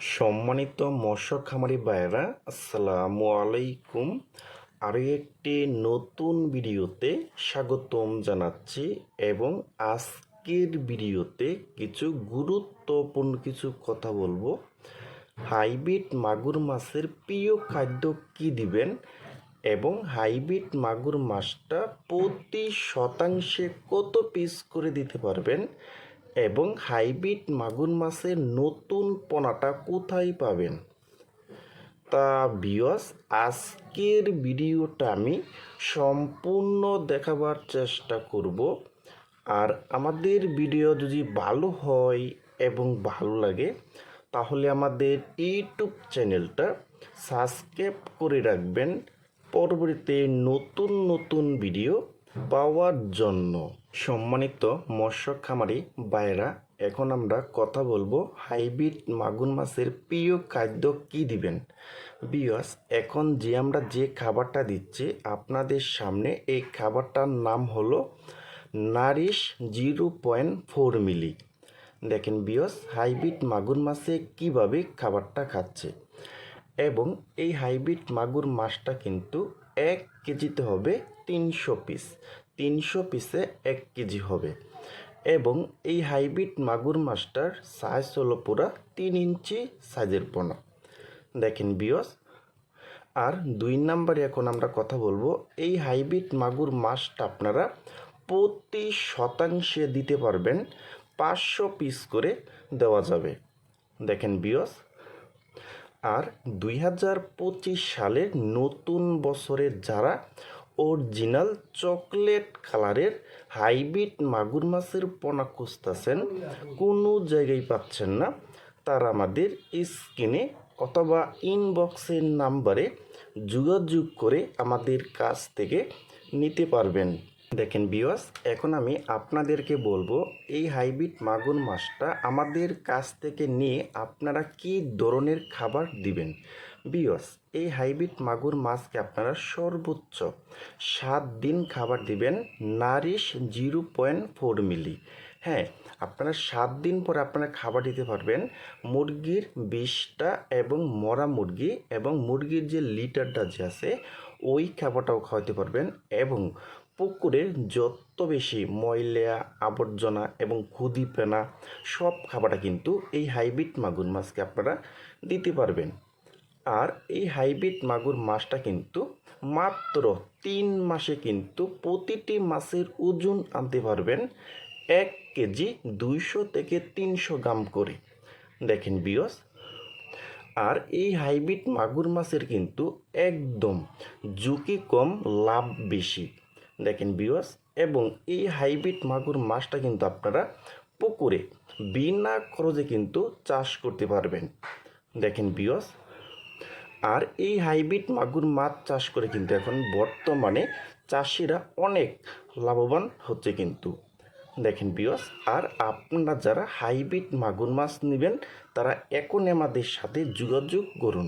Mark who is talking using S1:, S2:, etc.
S1: সম্মানিত মৎস্য খামারি ভাইয়েরা, আসসালামু আলাইকুম। আরও একটি নতুন ভিডিওতে স্বাগতম জানাচ্ছি এবং আজকের ভিডিওতে কিছু গুরুত্বপূর্ণ কিছু কথা বলব। হাইব্রিড মাগুর মাছের প্রিয় খাদ্য কি দিবেন এবং হাইব্রিড মাগুর মাছটা প্রতি শতাংশে কত পিস করে দিতে পারবেন? এবং হাইব্রিড মাগুর মাছের নতুন পোনাটা কোথায় পাবেন? তা বিয়স আজকের ভিডিওটা আমি সম্পূর্ণ দেখাবার চেষ্টা করব। আর আমাদের ভিডিও যদি ভালো হয় এবং ভালো লাগে, তাহলে আমাদের ইউটিউব চ্যানেলটা সাবস্ক্রাইব করে রাখবেন। পরবর্তীতে নতুন নতুন ভিডিও পাওয়ার জন্য সম্মানিত মৎস্য খামারি বাইরা এখন আমরা কথা বলব হাইব্রিড মাগুর মাছের প্রিয় খাদ্য কি দিবেন? বিয়স এখন যে আমরা যে খাবারটা দিচ্ছি, আপনাদের সামনে এই খাবারটার নাম হলো Nourish zero point four milli. দেখেন বিয়স হাইব্রিড মাগুর মাছে কীভাবে খাবারটা খাচ্ছে? এবং এই হাইব্রিড মাগুর মাছটা কিন্তু এক কেজিতে হবে তিনশো পিস। তিনশো পিসে এক কেজি হবে। এবং এই হাইব্রিড মাগুর মাছটার সাইজ হলো পুরা তিন ইঞ্চি সাইজের পোনা। দেখেন বিয়স আর দুই নাম্বারে এখন আমরা কথা বলব, এই হাইব্রিড মাগুর মাছটা আপনারা প্রতি শতাংশে দিতে পারবেন, পাঁচশো পিস করে দেওয়া যাবে। দেখেন বিয়স আর দুই হাজার পঁচিশ সালের নতুন বছরে যারা অরিজিনাল চকলেট কালারের হাইব্রিড মাগুর মাছের পোনা খুঁজতেছেন, কোনো জায়গায় পাচ্ছেন না, তারা আমাদের স্ক্রিনে অথবা ইনবক্সের নাম্বারে যোগাযোগ করে আমাদের কাছ থেকে নিতে পারবেন। দেখেন বিওয়াস এখন আমি আপনাদেরকে বলব, এই হাইব্রিড মাগুর মাছটা আমাদের কাছ থেকে নিয়ে আপনারা কি ধরনের খাবার দিবেন? বিওয়াস এই হাইব্রিড মাগুর মাছকে আপনারা সর্বোচ্চ সাত দিন খাবার দিবেন Nourish zero point four milli হ্যাঁ আপনারা সাত দিন পর আপনারা খাবার দিতে পারবেন, মুরগির বিষটা এবং মরা মুরগি এবং মুরগির যে লিটারটা যে আছে, ওই খাবারটাও খাওয়াতে পারবেন এবং পুকুরের যত বেশি ময়লা, আবর্জনা এবং খুদি পেনা সব খাবারটা কিন্তু এই হাইব্রিড মাগুর মাছকে আপনারা দিতে পারবেন। আর এই হাইব্রিড মাগুর মাছটা কিন্তু মাত্র তিন মাসে কিন্তু প্রতিটি মাছের ওজন আনতে পারবেন এক কেজি দুইশো থেকে তিনশো গ্রাম করে। দেখেন বিয়স আর এই হাইব্রিড মাগুর মাছের কিন্তু একদম ঝুঁকি কম, লাভ বেশি। দেখেন বিওয়াস এবং এই হাইব্রিড মাগুর মাছটা কিন্তু আপনারা পুকুরে বিনা খরচে কিন্তু চাষ করতে পারবেন। দেখেন বিওয়াস আর এই হাইব্রিড মাগুর মাছ চাষ করে কিন্তু এখন বর্তমানে চাষিরা অনেক লাভবান হচ্ছে কিন্তু। দেখেন বিয়স আর আপনারা যারা হাইব্রিড মাগুর মাছ নেবেন, তারা এখন আমাদের সাথে যোগাযোগ করুন।